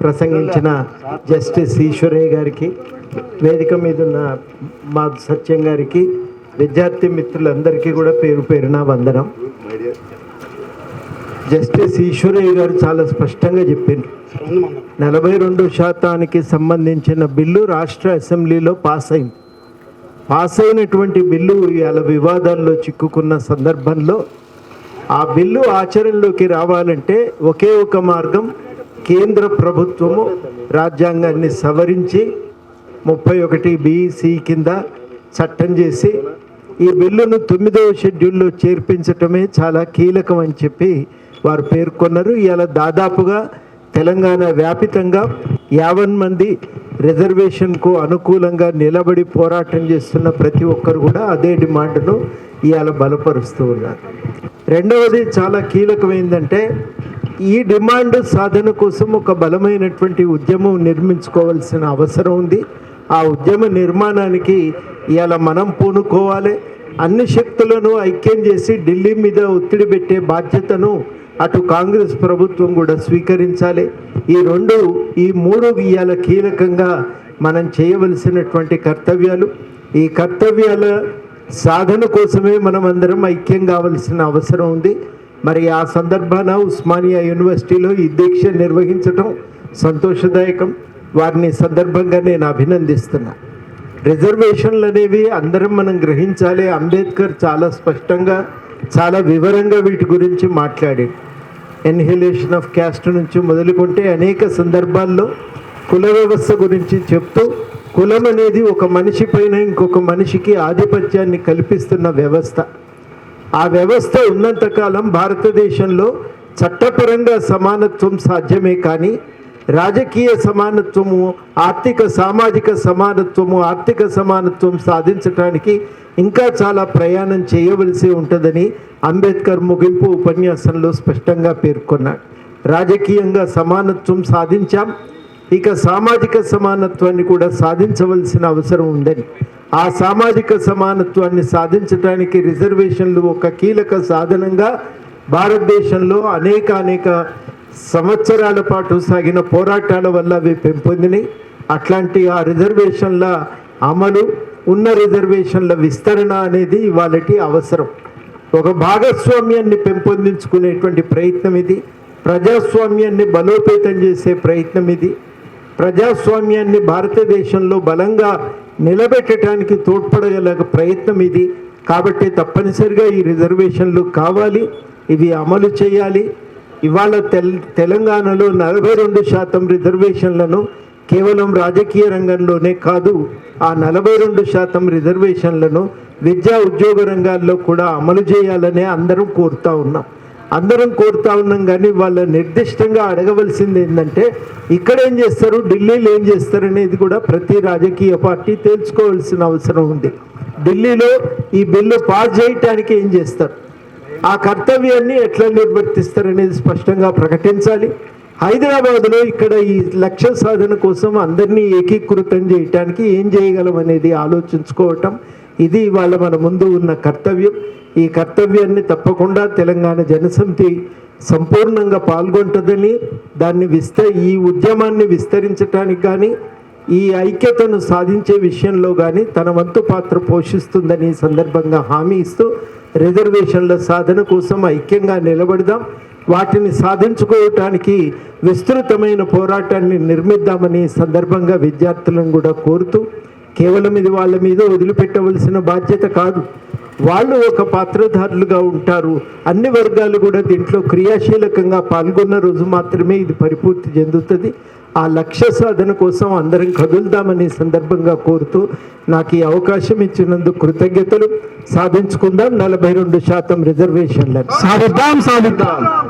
ప్రసంగించిన justice Eshwaraiah గారికి వేదిక మీద ఉన్న మా సత్యం గారికి విద్యార్థి మిత్రులందరికీ కూడా పేరు పేరున వందనం. జస్టిస్ ఈశ్వరయ్య గారు చాలా స్పష్టంగా చెప్పిండ్రు నలభై రెండు శాతానికి సంబంధించిన బిల్లు రాష్ట్ర అసెంబ్లీలో పాస్ అయింది. పాస్ అయినటువంటి బిల్లు ఇవాళ వివాదాల్లో చిక్కుకున్న సందర్భంలో ఆ బిల్లు ఆచరణలోకి రావాలంటే ఒకే ఒక మార్గం కేంద్ర ప్రభుత్వము రాజ్యాంగాన్ని సవరించి ముప్పై ఒకటి బీసీ కింద చట్టం చేసి ఈ బిల్లును తొమ్మిదవ షెడ్యూల్లో చేర్పించటమే చాలా కీలకం అని చెప్పి వారు పేర్కొన్నారు. ఇవాళ దాదాపుగా తెలంగాణ వ్యాపితంగా యావన్ మంది రిజర్వేషన్కు అనుకూలంగా నిలబడి పోరాటం చేస్తున్న ప్రతి ఒక్కరు కూడా అదే డిమాండ్ను ఇవాళ బలపరుస్తూ ఉన్నారు. రెండవది చాలా కీలకమైందంటే ఈ డిమాండ్ సాధన కోసం ఒక బలమైనటువంటి ఉద్యమం నిర్మించుకోవాల్సిన అవసరం ఉంది. ఆ ఉద్యమ నిర్మాణానికి ఇవాళ మనం పూనుకోవాలి. అన్ని శక్తులను ఐక్యం చేసి ఢిల్లీ మీద ఒత్తిడి పెట్టే బాధ్యతను అటు కాంగ్రెస్ ప్రభుత్వం కూడా స్వీకరించాలి. ఈ రెండు ఈ మూడు ఇవాళ కీలకంగా మనం చేయవలసినటువంటి కర్తవ్యాలు. ఈ కర్తవ్యాల సాధన కోసమే మనం అందరం ఐక్యం కావలసిన అవసరం ఉంది. మరి ఆ సందర్భాన ఉస్మానియా యూనివర్సిటీలో ఈ దీక్ష నిర్వహించడం సంతోషదాయకం. వారిని సందర్భంగా నేను అభినందిస్తున్నా. రిజర్వేషన్లు అనేవి అందరం మనం గ్రహించాలి. అంబేద్కర్ చాలా స్పష్టంగా చాలా వివరంగా వీటి గురించి మాట్లాడాడు. ఎన్హిలేషన్ ఆఫ్ క్యాస్ట్ నుంచి మొదలుకుంటే అనేక సందర్భాల్లో కుల వ్యవస్థ గురించి చెప్తూ కులం అనేది ఒక మనిషి పైన ఇంకొక మనిషికి ఆధిపత్యాన్ని కల్పిస్తున్న వ్యవస్థ. ఆ వ్యవస్థ ఉన్నంతకాలం భారతదేశంలో చట్టపరంగా సమానత్వం సాధ్యమే కానీ రాజకీయ సమానత్వము ఆర్థిక సామాజిక సమానత్వము ఆర్థిక సమానత్వం సాధించడానికి ఇంకా చాలా ప్రయాణం చేయవలసి ఉంటుందని అంబేద్కర్ ముగింపు ఉపన్యాసంలో స్పష్టంగా పేర్కొన్నాడు. రాజకీయంగా సమానత్వం సాధించాం ఇక సామాజిక సమానత్వాన్ని కూడా సాధించవలసిన అవసరం ఉందని ఆ సామాజిక సమానత్వాన్ని సాధించడానికి రిజర్వేషన్లు ఒక కీలక సాధనంగా భారతదేశంలో అనేక అనేక సంవత్సరాల పాటు సాగిన పోరాటాల వల్ల అవి పెంపొందినాయి. అట్లాంటి ఆ రిజర్వేషన్ల అమలు ఉన్న రిజర్వేషన్ల విస్తరణ అనేది ఇవాళటి అవసరం. ఒక భాగస్వామ్యాన్ని పెంపొందించుకునేటువంటి ప్రయత్నం ఇది. ప్రజాస్వామ్యాన్ని బలోపేతం చేసే ప్రయత్నం ఇది. ప్రజాస్వామ్యాన్ని భారతదేశంలో బలంగా నిలబెట్టడానికి తోడ్పడగల ప్రయత్నం ఇది. కాబట్టి తప్పనిసరిగా ఈ రిజర్వేషన్లు కావాలి. ఇవి అమలు చేయాలి. ఇవాళ తెల్ తెలంగాణలో నలభై రెండు శాతం రిజర్వేషన్లను కేవలం రాజకీయ రంగంలోనే కాదు ఆ నలభై రెండు శాతం రిజర్వేషన్లను విద్యా ఉద్యోగ రంగాల్లో కూడా అమలు చేయాలనే అందరం కోరుతా ఉన్నాం. అందరం కోరుతా ఉన్నాం కానీ వాళ్ళ నిర్దిష్టంగా అడగవలసింది ఏంటంటే ఇక్కడ ఏం చేస్తారు ఢిల్లీలో ఏం చేస్తారు అనేది కూడా ప్రతి రాజకీయ పార్టీ తెలుసుకోవాల్సిన అవసరం ఉంది. ఢిల్లీలో ఈ బిల్లు పాస్ చేయటానికి ఏం చేస్తారు? ఆ కర్తవ్యాన్ని ఎట్లా నిర్వర్తిస్తారు అనేది స్పష్టంగా ప్రకటించాలి. హైదరాబాద్లో ఇక్కడ ఈ లక్ష్య సాధన కోసం అందరినీ ఏకీకృతం చేయటానికి ఏం చేయగలం అనేది ఆలోచించుకోవటం ఇది ఇవాళ మన ముందు ఉన్న కర్తవ్యం. ఈ కర్తవ్యాన్ని తప్పకుండా తెలంగాణ జనసమితి సంపూర్ణంగా పాల్గొంటుందని దాన్ని విస్త ఈ ఉద్యమాన్ని విస్తరించడానికి కానీ ఈ ఐక్యతను సాధించే విషయంలో కానీ తన వంతు పాత్ర పోషిస్తుందని సందర్భంగా హామీ ఇస్తూ రిజర్వేషన్ల సాధన కోసం ఐక్యంగా నిలబడదాం. వాటిని సాధించుకోవటానికి విస్తృతమైన పోరాటాన్ని నిర్మిద్దామని సందర్భంగా విద్యార్థులను కూడా కోరుతూ కేవలం ఇది వాళ్ళ మీద వదిలిపెట్టవలసిన బాధ్యత కాదు. వాళ్ళు ఒక పాత్రధారులుగా ఉంటారు. అన్ని వర్గాలు కూడా దీంట్లో క్రియాశీలకంగా పాల్గొన్న రోజు మాత్రమే ఇది పరిపూర్తి చెందుతుంది. ఆ లక్ష్య సాధన కోసం అందరం కదులుదామనే సందర్భంగా కోరుతూ నాకు ఈ అవకాశం ఇచ్చినందుకు కృతజ్ఞతలు. సాధించుకుందాం. నలభై రెండు శాతం రిజర్వేషన్లను. సాధిద్దాం సాధిద్దాం.